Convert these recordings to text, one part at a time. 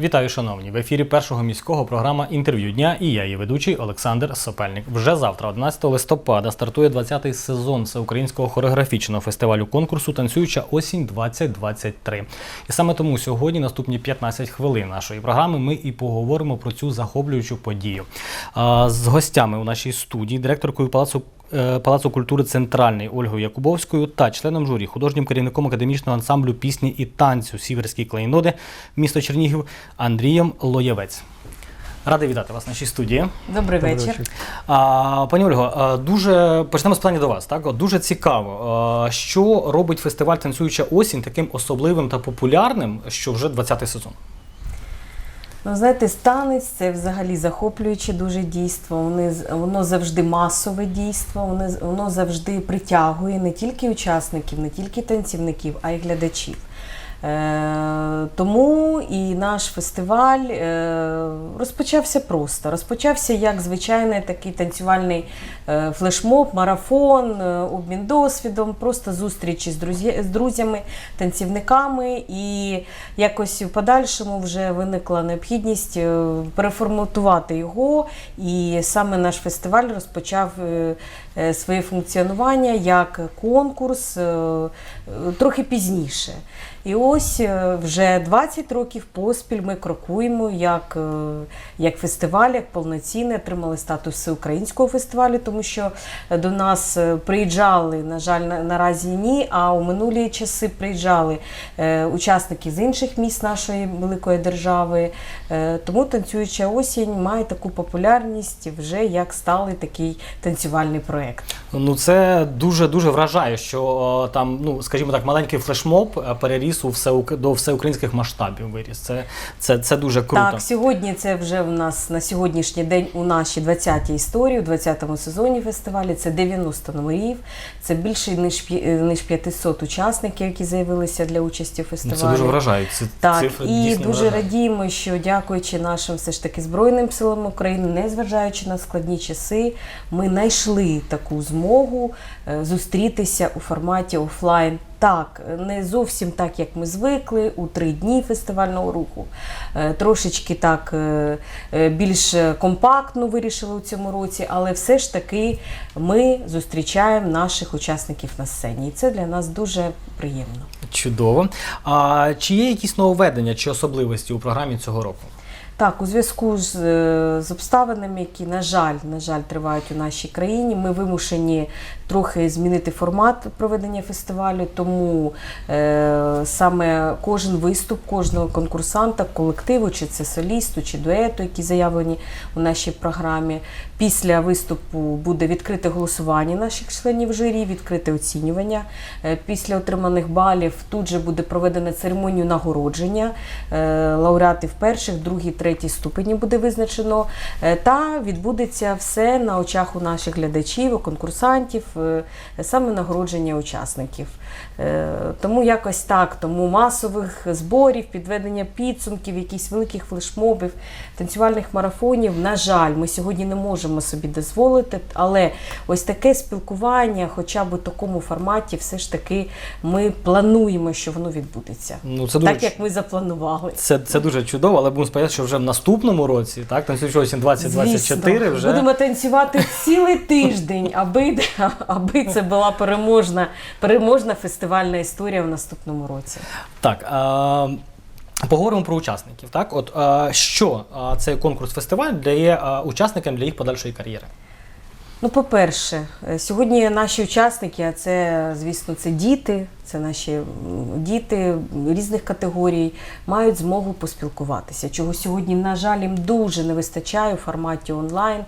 Вітаю, шановні! В ефірі першого міського програма інтерв'ю дня і я, її ведучий Олександр Сопельник. Вже завтра, 11 листопада, стартує 20-й сезон всеукраїнського хореографічного фестивалю конкурсу Танцююча осінь 2023. І саме тому сьогодні, наступні 15 хвилин нашої програми, ми і поговоримо про цю захоплюючу подію. З гостями у нашій студії, директоркою палацу. Е, Палацу культури Центральний Ольгою Якубовською та членом журі, художнім керівником академічного ансамблю пісні і танцю Сіверські клейноди місто Чернігів Андрієм Лоєвець. Радий вітати вас в нашій студії. Добрий вечір. А, пані Ольго, дуже почнемо з питання до вас. Так, дуже цікаво, що робить фестиваль Танцююча осінь таким особливим та популярним, що вже 20-й сезон. Ну, знаєте, станець це взагалі захоплююче дуже дійство. Вони, воно завжди масове дійство, воно, воно завжди притягує не тільки учасників, не тільки танцівників, а й глядачів. Е, тому і наш фестиваль е, розпочався просто. Розпочався як звичайний такий танцювальний е, флешмоб, марафон, обмін досвідом, просто зустрічі з, з друзями, танцівниками. І якось в подальшому вже виникла необхідність переформатувати його. І саме наш фестиваль розпочав своє функціонування як конкурс трохи пізніше. І ось е, вже 20 років поспіль ми крокуємо як, е, як фестиваль, як повноцінний, отримали статус всеукраїнського фестивалю, тому що до нас е, приїжджали, на жаль, наразі ні, а у минулі часи приїжджали учасники з інших міст нашої великої держави. Тому танцююча осінь має таку популярність вже як сталий такий танцювальний проєкт. Ну це дуже дуже вражає, що там, ну скажімо так, маленький флешмоб переріс у все до всеукраїнських масштабів. Виріс. Це, це, це дуже круто. Так, сьогодні це вже в нас на сьогоднішній день у нашій 20-й історії, у 20-му сезоні фестивалю. Це 90 номерів, це більше ніж ніж 500 учасників, які заявилися для участі в Ну, фестивалі. це дуже вражають. Ці Так, цифри і дійсно дуже вражають. радіємо, що дякуючи нашим все ж таки Збройним силам України, незважаючи на складні часи, ми знайшли таку змогу е, зустрітися у форматі офлайн. Так, не зовсім так, як ми звикли, у три дні фестивального руху. Е, Трошечки так е, е, більш компактно вирішили у цьому році, але все ж таки ми зустрічаємо наших учасників на сцені. І це для нас дуже приємно. Чудово. А чи є якісь нововведення чи особливості у програмі цього року? Так, у зв'язку з, з обставинами, які, на жаль, на жаль, тривають у нашій країні, ми вимушені трохи змінити формат проведення фестивалю, тому е, саме кожен виступ кожного конкурсанта, колективу, чи це солісту, чи дуету, які заявлені у нашій програмі. Після виступу буде відкрите голосування наших членів журі, відкрите оцінювання. Е, Після отриманих балів тут же буде проведена церемонію нагородження. Е, Лауреатів перших, другий, третій ступені буде визначено. Е, Та відбудеться все на очах у наших глядачів, у конкурсантів, саме нагородження учасників. Е, Тому якось так, тому масових зборів, підведення підсумків, якісь великих флешмобів, танцювальних марафонів. На жаль, ми сьогодні не можемо собі дозволити, але ось таке спілкування, хоча б у такому форматі, все ж таки ми плануємо, що воно відбудеться. Ну це дуже Так як ми запланували. Це, це дуже чудово, але будемо сподіватися, що вже в наступному році, так, танцююча осінь 2024 Звісно. вже. Будемо танцювати цілий тиждень, аби, аби це була переможна, переможна фестивальна історія в наступному році. Так. А... Поговоримо про учасників. Так, от що цей конкурс-фестиваль дає учасникам для їх подальшої кар'єри? Ну, по-перше, е, сьогодні наші учасники, а це, звісно, це діти, це наші діти різних категорій, мають змогу поспілкуватися. Чого сьогодні, на жаль, їм дуже не вистачає у форматі онлайн.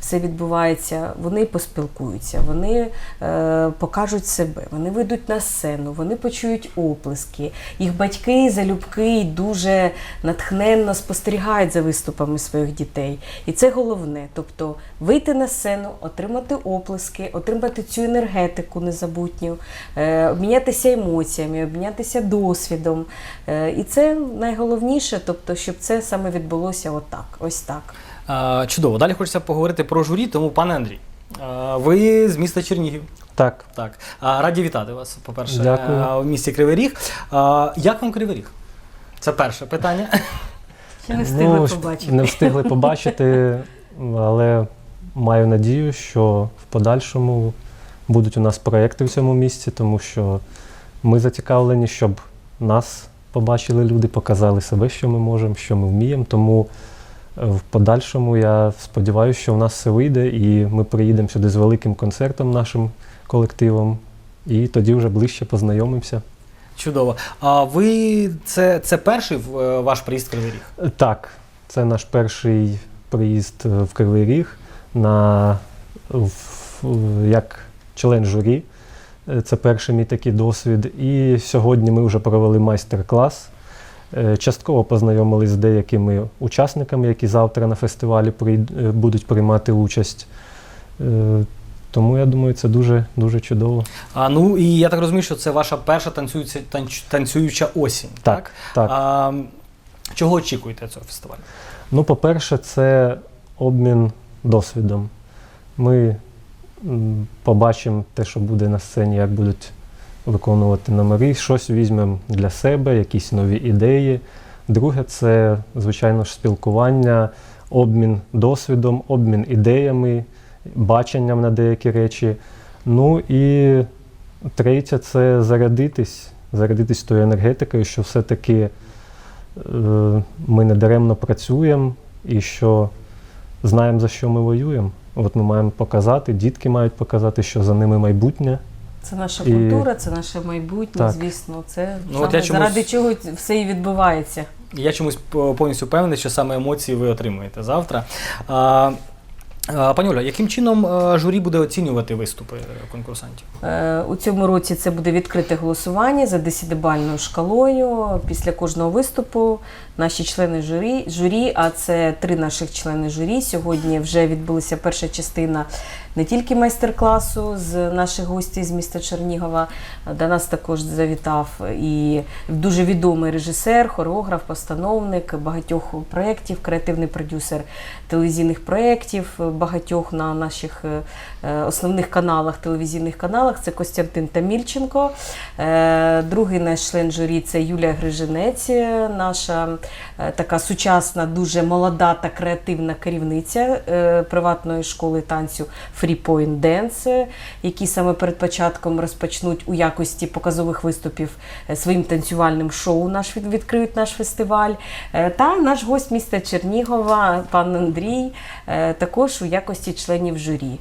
Все відбувається, вони поспілкуються, вони е, покажуть себе, вони вийдуть на сцену, вони почують оплески. Їх батьки залюбки дуже натхненно спостерігають за виступами своїх дітей. І це головне. Тобто вийти на сцену, отримати оплески, отримати цю енергетику незабутню, е, обмінятися емоціями, обмінятися досвідом. Е, і це найголовніше, тобто, щоб це саме відбулося отак, ось так. Чудово. Далі хочеться поговорити про журі, тому, пане Андрій, ви з міста Чернігів. Так, Так, раді вітати вас, по-перше, Дякую. в місті Кривий Ріг. Як вам Кривий Ріг? Це перше питання. Чи не встигли Ну, побачити? Не встигли побачити, але маю надію, що в подальшому будуть у нас проекти в цьому місці, тому що ми зацікавлені, щоб нас побачили люди, показали себе, що ми можемо, що ми вміємо. Тому е, в подальшому я сподіваюся, що в нас все вийде, і ми приїдемо сюди з великим концертом нашим колективом, і тоді вже ближче познайомимося. Чудово. А ви це, це перший е, ваш приїзд в Кривий Ріг? Так, це наш перший приїзд е, в Кривий Ріг на, в, в- як член журі. Е, Це перший мій такий досвід. І сьогодні ми вже провели майстер-клас. Е, Частково познайомились з деякими учасниками, які завтра на фестивалі е, будуть приймати участь. Тому я думаю, це дуже, дуже чудово. А, ну і я так розумію, що це ваша перша танцююча, танцююча осінь. Так. Так. А, чого очікуєте цього фестивалю? Ну, по-перше, це обмін досвідом. Ми побачимо те, що буде на сцені, як будуть виконувати номери, щось візьмемо для себе, якісь нові ідеї. Друге, це, звичайно ж, спілкування, обмін досвідом, обмін ідеями, баченням на деякі речі. Ну і третє це зарядитись, зарядитись тою енергетикою, що все-таки е, ми не даремно працюємо і що знаємо, за що ми воюємо. От ми маємо показати, дітки мають показати, що за ними майбутнє. Це наша І- культура, це наше майбутнє, Так. звісно. Це Ну, саме я чомусь- заради чого все і відбувається. Я чомусь по- повністю впевнений, що саме емоції ви отримуєте завтра. А, пані Оля, яким чином е, журі буде оцінювати виступи е, конкурсантів? Е, У цьому році це буде відкрите голосування за десятибальною шкалою. Після кожного виступу наші члени журі, журі, а це три наших члени журі. Сьогодні вже відбулася перша частина не тільки майстер-класу з наших гостей з міста Чернігова. До нас також завітав і дуже відомий режисер, хореограф, постановник багатьох проєктів, креативний продюсер телевізійних проєктів, багатьох на наших е, е, основних каналах, телевізійних каналах. Це Костянтин Тамільченко. Е, Другий наш член журі це Юлія Грижинець, е, наша е, така сучасна, дуже молода та креативна керівниця е, приватної школи танцю Point Dance, які саме перед початком розпочнуть у якості показових виступів е, своїм танцювальним шоу. Наш відкриють наш фестиваль. Е, Та наш гость міста Чернігова, пан Андрій, е, також у якості членів журі.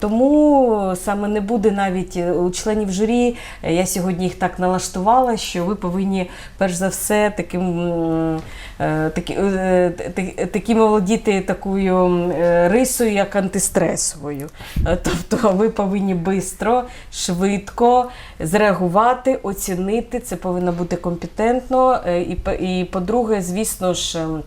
Тому саме не буде навіть у членів журі. Я сьогодні їх так налаштувала, що ви повинні перш за все таким такі, е, володіти такою рисою, як антистресовою. Е, Тобто ви повинні швидко, швидко зреагувати, оцінити. Це повинно бути компетентно. Е, і по-друге, звісно ж. ем,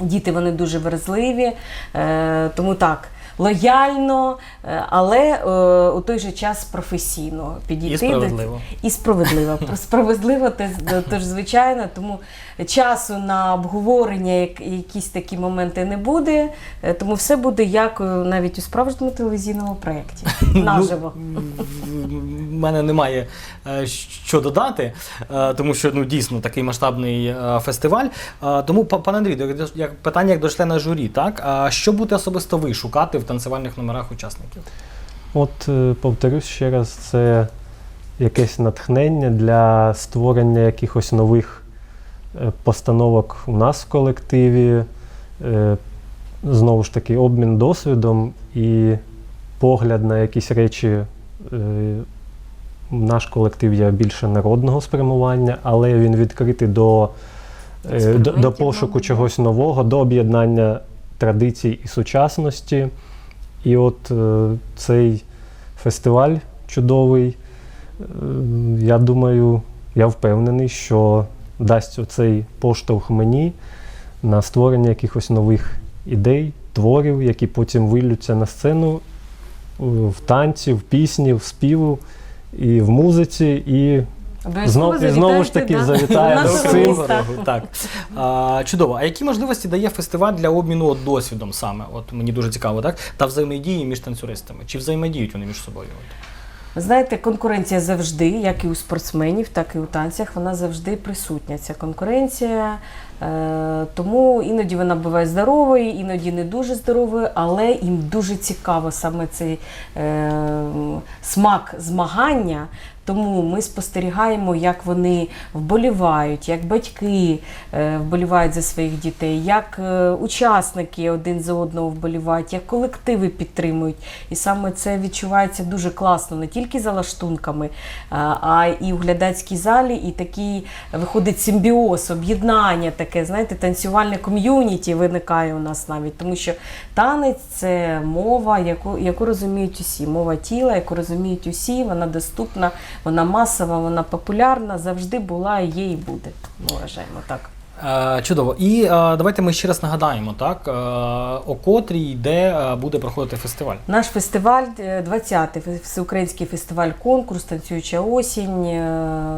Діти вони дуже вразливі, е, тому так. Лояльно, е, але е, у той же час професійно підійти І справедливо. і справедливо. Справедливо, те- тож звичайно, тому часу на обговорення якісь такі моменти не буде. е, Тому все буде як навіть у справжньому телевізійному проєкті. Наживо. У мене немає що додати, тому що ну дійсно такий масштабний фестиваль. Тому, пане Андрій, як питання як до члена журі, так що будете особисто ви шукати в танцювальних номерах учасників? От е, повторюсь ще раз, це якесь натхнення для створення якихось нових е, постановок у нас в колективі. Е, Знову ж таки, обмін досвідом і погляд на якісь речі. Наш колектив є більше народного спрямування, але він відкритий до, до, до пошуку чогось нового, до об'єднання традицій і сучасності. І от е, цей фестиваль чудовий, е, я думаю, я впевнений, що дасть оцей поштовх мені на створення якихось нових ідей, творів, які потім вилються на сцену е, в танці, в пісні, в співу і в музиці, і Знов- і знову ж таки завітаємо до з цим. Так. А, чудово. А які можливості дає фестиваль для обміну от досвідом саме? От мені дуже цікаво, так? Та взаємодії між танцюристами. Чи взаємодіють вони між собою? От? Знаєте, конкуренція завжди, як і у спортсменів, так і у танцях, вона завжди присутня. Ця конкуренція Е, Тому іноді вона буває здоровою, іноді не дуже здоровою, але їм дуже цікаво саме цей е, смак змагання. Тому ми спостерігаємо, як вони вболівають, як батьки е, вболівають за своїх дітей, як е, учасники один за одного вболівають, як колективи підтримують. І саме це відчувається дуже класно, не тільки за лаштунками, а, а і в глядацькій залі, і такий виходить симбіоз, об'єднання таке, знаєте, танцювальне ком'юніті виникає у нас навіть, тому що танець це мова, яку, яку розуміють усі. Мова тіла, яку розуміють усі, вона доступна, вона масова, вона популярна, завжди була, є і буде. Ми вважаємо так. Е, Чудово. І е, давайте ми ще раз нагадаємо, так, е, о котрій, де буде проходити фестиваль. Наш фестиваль, е, 20-й всеукраїнський фестиваль конкурс Танцююча осінь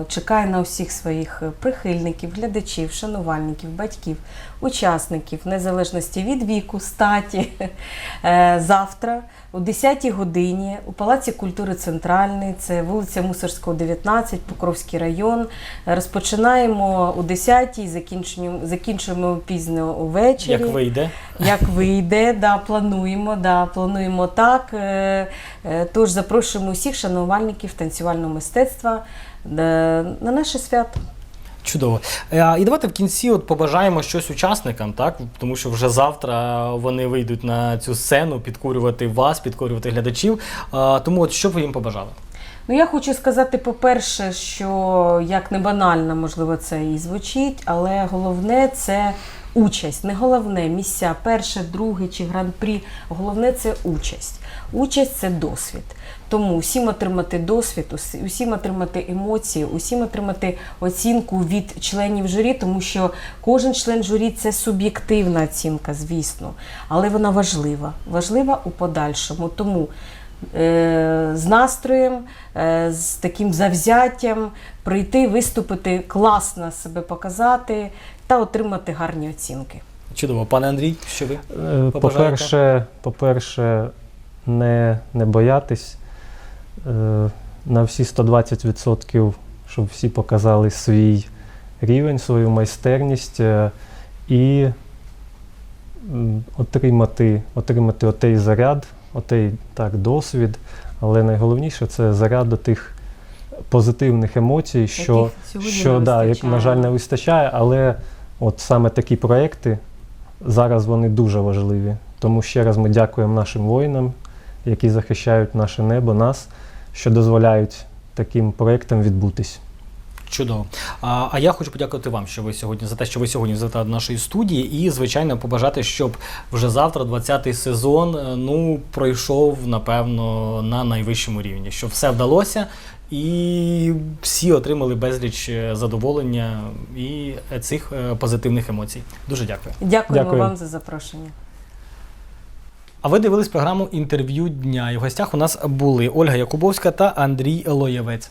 чекає на всіх своїх прихильників, глядачів, шанувальників, батьків, учасників, незалежності від віку, статі. Завтра о 10-й годині у Палаці культури Центральний, це вулиця Мусорського, 19, Покровський район. Розпочинаємо о 10-й, закінчуємо, закінчуємо пізно увечері. Як вийде? Як вийде, да, плануємо, да, плануємо так. Е, е, Тож запрошуємо усіх шанувальників танцювального мистецтва е, на наше свято. Чудово. І давайте в кінці от побажаємо щось учасникам, так? Тому що вже завтра вони вийдуть на цю сцену підкурювати вас, підкурювати глядачів. Тому от що б ви їм побажали? Ну, я хочу сказати, по-перше, що як не банально, можливо, це і звучить, але головне це участь. Не головне місця, перше, друге чи гран-прі. Головне це участь. Участь це досвід. Тому усім отримати досвід, усім отримати емоції, усім отримати оцінку від членів журі, тому що кожен член журі це суб'єктивна оцінка, звісно, але вона важлива. Важлива у подальшому. Тому з настроєм, е, з таким завзяттям прийти, виступити, класно себе показати та отримати гарні оцінки. Чудово, пане Андрій, що ви? Е, Побажаєте? По-перше, по-перше, не, не боятись е, на всі 120%, щоб всі показали свій рівень, свою майстерність е, і отримати, отримати отей заряд, отей так, досвід. Але найголовніше це заряд до тих позитивних емоцій, що, Яких що не да, як, вистачає. на жаль, не вистачає, але от саме такі проекти зараз вони дуже важливі. Тому ще раз ми дякуємо нашим воїнам, які захищають наше небо, нас, що дозволяють таким проектам відбутись. Чудово. А, а я хочу подякувати вам, що ви сьогодні за те, що ви сьогодні до нашої студії, і звичайно побажати, щоб вже завтра, 20-й сезон, е, ну пройшов напевно на найвищому рівні, щоб все вдалося. І всі отримали безліч е, задоволення і е, цих позитивних емоцій. Дуже дякую. Дякуємо Дякую. вам за запрошення. А ви дивились програму інтерв'ю дня. І в гостях у нас були Ольга Якубовська та Андрій Лоєвець.